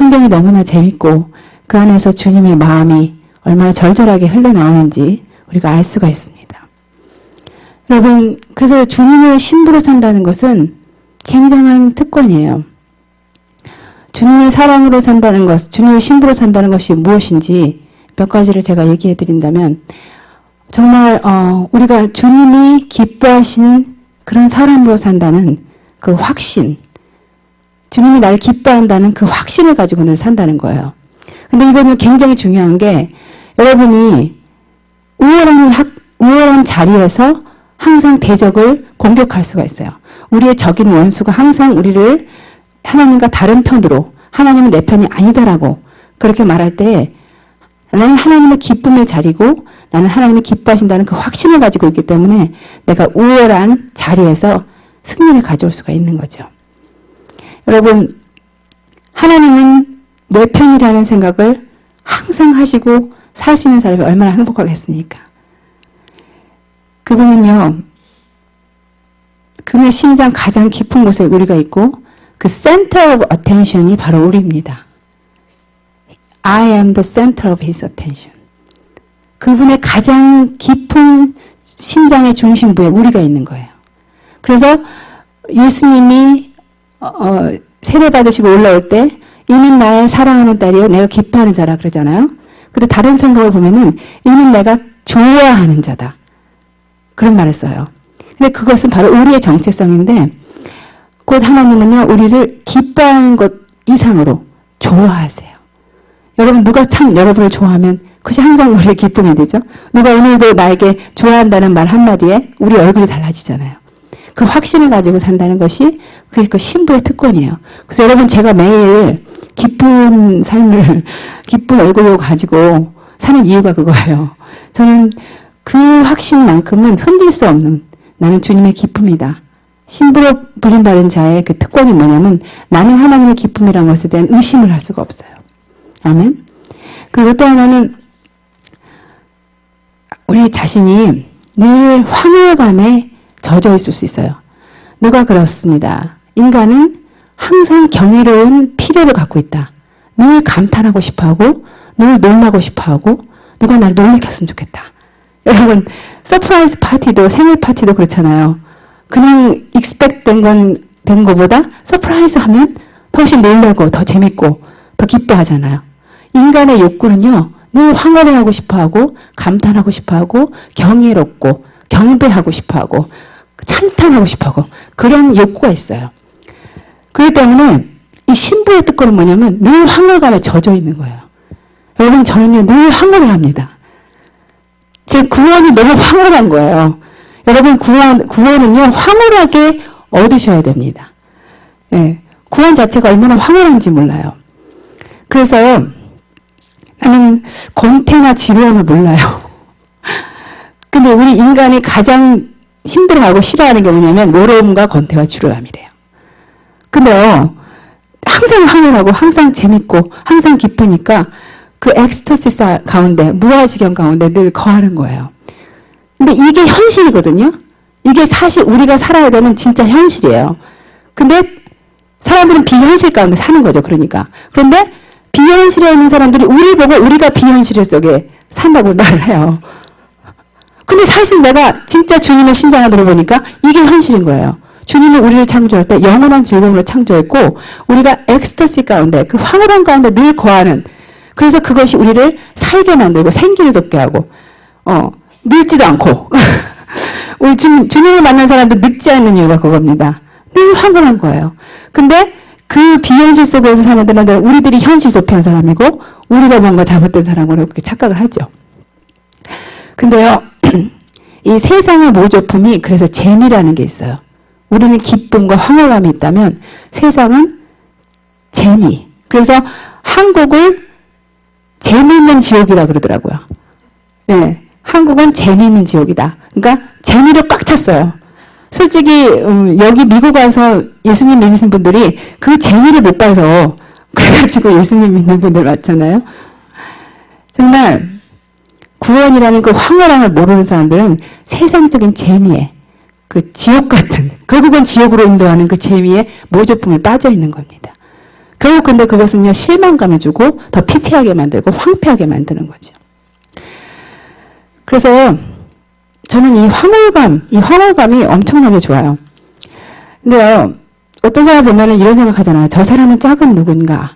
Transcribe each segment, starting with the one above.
성경이 너무나 재밌고 그 안에서 주님의 마음이 얼마나 절절하게 흘러나오는지 우리가 알 수가 있습니다. 여러분, 그래서 주님의 신부로 산다는 것은 굉장한 특권이에요. 주님의 사랑으로 산다는 것, 주님의 신부로 산다는 것이 무엇인지 몇 가지를 제가 얘기해 드린다면, 정말, 어, 우리가 주님이 기뻐하시는 그런 사람으로 산다는 그 확신, 주님이 날 기뻐한다는 그 확신을 가지고 늘 산다는 거예요. 근데 이거는 굉장히 중요한 게, 여러분이 우월한 학, 우월한 자리에서 항상 대적을 공격할 수가 있어요. 우리의 적인 원수가 항상 우리를 하나님과 다른 편으로 하나님은 내 편이 아니다라고 그렇게 말할 때 나는 하나님의 기쁨의 자리고 나는 하나님이 기뻐하신다는 그 확신을 가지고 있기 때문에 내가 우월한 자리에서 승리를 가져올 수가 있는 거죠. 여러분, 하나님은 내 편이라는 생각을 항상 하시고 살 수 있는 사람이 얼마나 행복하겠습니까? 그분은요, 그분의 심장 가장 깊은 곳에 우리가 있고 그 center of attention이 바로 우리입니다. I am the center of his attention. 그분의 가장 깊은 심장의 중심부에 우리가 있는 거예요. 그래서 예수님이 어, 어 세례 받으시고 올라올 때 이는 나의 사랑하는 딸이요 내가 기뻐하는 자라 그러잖아요. 근데 다른 성경을 보면은 이는 내가 좋아하는 자다. 그런 말을 써요. 근데 그것은 바로 우리의 정체성인데 곧 하나님은요 우리를 기뻐하는 것 이상으로 좋아하세요. 여러분 누가 참 여러분을 좋아하면 그것이 항상 우리의 기쁨이 되죠. 누가 오늘도 나에게 좋아한다는 말 한마디에 우리 얼굴이 달라지잖아요. 그 확신을 가지고 산다는 것이 그게 그 신부의 특권이에요. 그래서 여러분 제가 매일 기쁜 삶을 기쁜 얼굴을 가지고 사는 이유가 그거예요. 저는 그 확신만큼은 흔들 수 없는 나는 주님의 기쁨이다. 신부로 불림받은 자의 그 특권이 뭐냐면 나는 하나님의 기쁨이라는 것에 대한 의심을 할 수가 없어요. 아멘. 그리고 또 하나는 우리 자신이 늘 황홀감에 젖어 있을 수 있어요. 누가 그렇습니다. 인간은 항상 경이로운 필요를 갖고 있다. 늘 감탄하고 싶어 하고, 늘 놀라고 싶어 하고, 누가 날 놀래켰으면 좋겠다. 여러분, 서프라이즈 파티도 생일 파티도 그렇잖아요. 그냥 익스펙 된 건, 된 거보다 서프라이즈 하면 더 훨씬 놀라고, 더 재밌고, 더 기뻐하잖아요. 인간의 욕구는요, 늘 황홀해하고 싶어 하고, 감탄하고 싶어 하고, 경이롭고, 경배하고 싶어 하고, 찬탄하고 싶어 하고, 그런 욕구가 있어요. 그렇기 때문에 이 신부의 뜻권은 뭐냐면 늘 황홀감에 젖어 있는 거예요. 여러분, 저는요, 늘 황홀해 합니다. 제 구원이 너무 황홀한 거예요. 여러분, 구원, 구원은요, 황홀하게 얻으셔야 됩니다. 예, 구원 자체가 얼마나 황홀한지 몰라요. 그래서 나는 권태나 지루함을 몰라요. 근데 우리 인간이 가장 힘들어하고 싫어하는 게 뭐냐면 외로움과 권태와 지루함이래요. 근데요, 항상 황홀하고 항상 재밌고 항상 기쁘니까 그 엑스터시 가운데 무아지경 가운데 늘 거하는 거예요. 근데 이게 현실이거든요. 이게 사실 우리가 살아야 되는 진짜 현실이에요. 근데 사람들은 비현실 가운데 사는 거죠. 그러니까. 그런데 비현실에 있는 사람들이 우리 보고 우리가 비현실 속에 산다고 말을 해요. 근데 사실 내가 진짜 주님의 심장 안으로 보니까 이게 현실인 거예요. 주님이 우리를 창조할 때 영원한 즐거움을 창조했고 우리가 엑스터시 가운데 그 황홀한 가운데 늘 거하는 그래서 그것이 우리를 살게 만들고 생기를 돋게 하고 어 늙지도 않고 우리 주, 주님을 만난 사람들 늙지 않는 이유가 그겁니다. 늘 황홀한 거예요. 근데 그 비현실 속에서 사는 사람들은 우리들이 현실 도피한 사람이고 우리가 뭔가 잘못된 사람으로 그렇게 착각을 하죠. 근데요, 이 세상의 모조품이 그래서 재미라는 게 있어요. 우리는 기쁨과 황홀함이 있다면 세상은 재미. 그래서 한국을 재미있는 지옥이라 그러더라고요. 네, 한국은 재미있는 지옥이다. 그러니까 재미로 꽉 찼어요. 솔직히 음, 여기 미국 와서 예수님 믿으신 분들이 그 재미를 못 봐서 그래가지고 예수님 믿는 분들 많잖아요. 정말 구원이라는 그 황홀함을 모르는 사람들은 세상적인 재미에 그 지옥 같은 결국은 지옥으로 인도하는 그 재미에 모조품에 빠져 있는 겁니다. 결국 근데 그것은요, 실망감을 주고 더 피폐하게 만들고 황폐하게 만드는 거죠. 그래서 저는 이 황홀감, 이 황홀감이 엄청나게 좋아요. 근데요, 어떤 사람 보면은 이런 생각하잖아요. 저 사람은 짝은 누군가?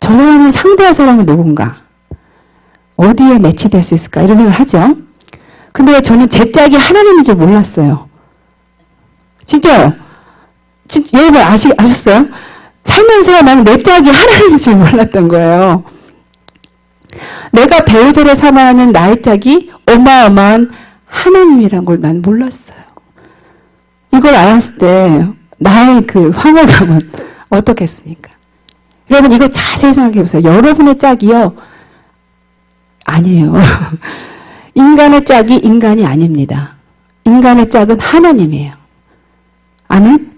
저 사람을 상대할 사람은 누군가? 어디에 매치될 수 있을까? 이런 생각을 하죠. 근데 저는 제 짝이 하나님인 줄 몰랐어요. 진짜요. 진, 여러분 아시, 아셨어요? 살면서 나는 내 짝이 하나님인 줄 몰랐던 거예요. 내가 배우자를 삼아하는 나의 짝이 어마어마한 하나님이란 걸 난 몰랐어요. 이걸 알았을 때 나의 그 황홀감은 어떻겠습니까? 여러분 이거 자세히 생각해 보세요. 여러분의 짝이요. 아니에요. 인간의 짝이 인간이 아닙니다. 인간의 짝은 하나님이에요. 아멘?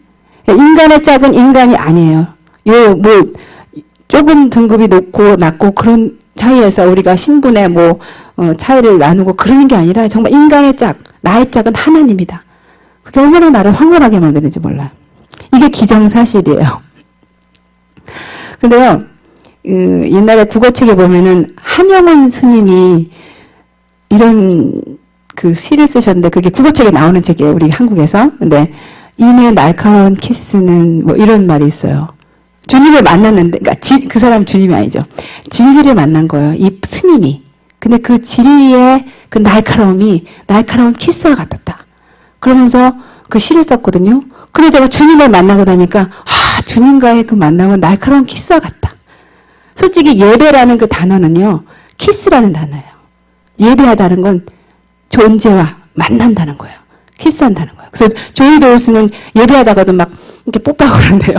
인간의 짝은 인간이 아니에요. 요, 뭐, 조금 등급이 높고 낮고 그런 차이에서 우리가 신분의 뭐, 어, 차이를 나누고 그러는 게 아니라 정말 인간의 짝, 나의 짝은 하나님이다. 그게 얼마나 나를 황홀하게 만드는지 몰라요. 이게 기정사실이에요. 근데요, 그 옛날에 국어책에 보면은 한영원 스님이 이런 그 시를 쓰셨는데 그게 국어책에 나오는 책이에요. 우리 한국에서. 근데 이내 날카로운 키스는 뭐 이런 말이 있어요. 주님을 만났는데, 그러니까 지, 그 사람 주님이 아니죠. 진리를 만난 거예요. 이 스님이. 근데 그 진리의 그 날카로움이 날카로운 키스와 같았다. 그러면서 그 시를 썼거든요. 근데 제가 주님을 만나고 나니까 아 주님과의 그 만남은 날카로운 키스와 같다. 솔직히 예배라는 그 단어는요. 키스라는 단어예요. 예배하다는 건 존재와 만난다는 거예요. 키스한다는 거예요. 그래서 조이 도우스는 예배하다가도 막 이렇게 뽀뽀하고 그런대요.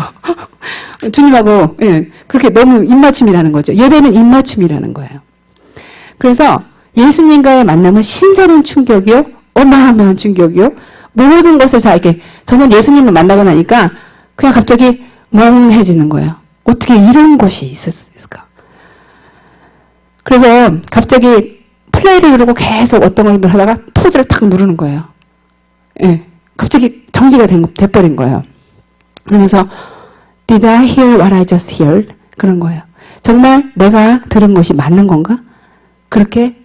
주님하고 예, 그렇게 너무 입맞춤이라는 거죠. 예배는 입맞춤이라는 거예요. 그래서 예수님과의 만남은 신선한 충격이요. 어마어마한 충격이요. 모든 것을 다 이렇게 저는 예수님을 만나고 나니까 그냥 갑자기 멍해지는 거예요. 어떻게 이런 것이 있을까? 그래서 갑자기 플레이를 누르고 계속 어떤 걸 하다가 포즈를 탁 누르는 거예요. 예. 갑자기 정지가 된, 돼버린 거예요. 그러면서 Did I hear what I just heard? 그런 거예요. 정말 내가 들은 것이 맞는 건가? 그렇게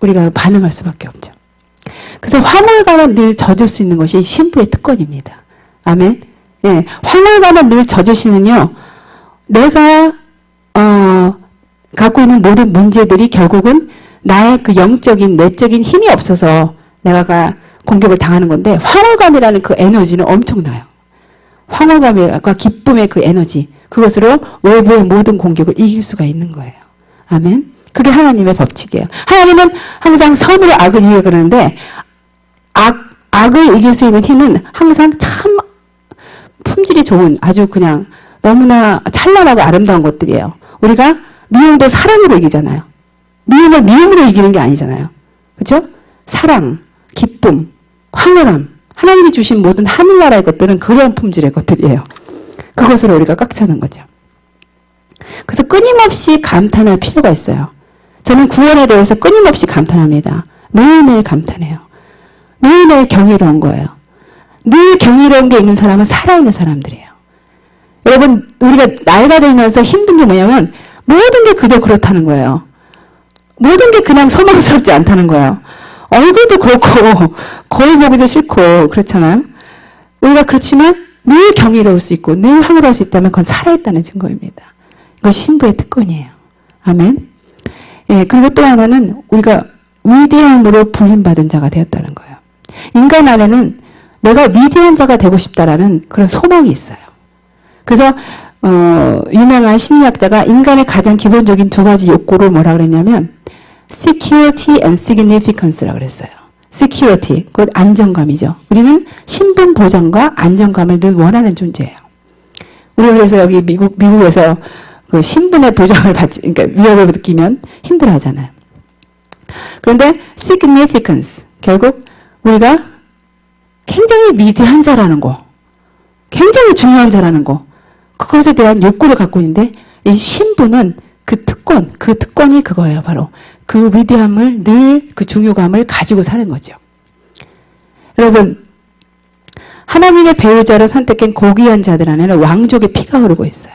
우리가 반응할 수밖에 없죠. 그래서 황홀감은 늘 젖을 수 있는 것이 신부의 특권입니다. 아멘. 예, 황홀감은 늘 젖으시면요, 내가 어, 갖고 있는 모든 문제들이 결국은 나의 그 영적인 내적인 힘이 없어서 내가 공격을 당하는 건데 황홀감이라는 그 에너지는 엄청나요. 황홀감과 기쁨의 그 에너지 그것으로 외부의 모든 공격을 이길 수가 있는 거예요. 아멘. 그게 하나님의 법칙이에요. 하나님은 항상 선으로 악을 이겨 그러는데 악, 악을 이길 수 있는 힘은 항상 참 품질이 좋은 아주 그냥 너무나 찬란하고 아름다운 것들이에요. 우리가 미움도 사랑으로 이기잖아요. 미움을 미움으로 이기는 게 아니잖아요. 그렇죠? 사랑, 기쁨, 황홀함, 하나님이 주신 모든 하늘나라의 것들은 그런 품질의 것들이에요. 그것으로 우리가 꽉 차는 거죠. 그래서 끊임없이 감탄할 필요가 있어요. 저는 구원에 대해서 끊임없이 감탄합니다. 매일매일 감탄해요. 매일매일 경이로운 거예요. 늘 경이로운 게 있는 사람은 살아있는 사람들이에요. 여러분, 우리가 나이가 들면서 힘든 게 뭐냐면 모든 게 그저 그렇다는 거예요. 모든 게 그냥 소망스럽지 않다는 거예요. 얼굴도 그렇고 거울 보기도 싫고 그렇잖아요. 우리가 그렇지만 늘 경이로울 수 있고 늘 황홀할 수 있다면 그건 살아있다는 증거입니다. 이것이 신부의 특권이에요. 아멘. 예, 그리고 또 하나는 우리가 위대함으로 불림받은 자가 되었다는 거예요. 인간 안에는 내가 위대한 자가 되고 싶다라는 그런 소망이 있어요. 그래서 어, 유명한 심리학자가 인간의 가장 기본적인 두 가지 욕구를 뭐라 그랬냐면 security and significance라 그랬어요. security, 곧 안정감이죠. 우리는 신분 보장과 안정감을 늘 원하는 존재예요. 우리 그래서 여기 미국 미국에서 그 신분의 보장을 받지, 그러니까 위협을 느끼면 힘들어 하잖아요. 그런데 significance 결국 우리가 굉장히 위대한 자라는 거, 굉장히 중요한 자라는 거, 그것에 대한 욕구를 갖고 있는데 이 신분은 그 특권, 그 특권이 그거예요. 바로 그 위대함을 늘 그 중요감을 가지고 사는 거죠. 여러분, 하나님의 배우자로 선택한 고귀한 자들 안에는 왕족의 피가 흐르고 있어요.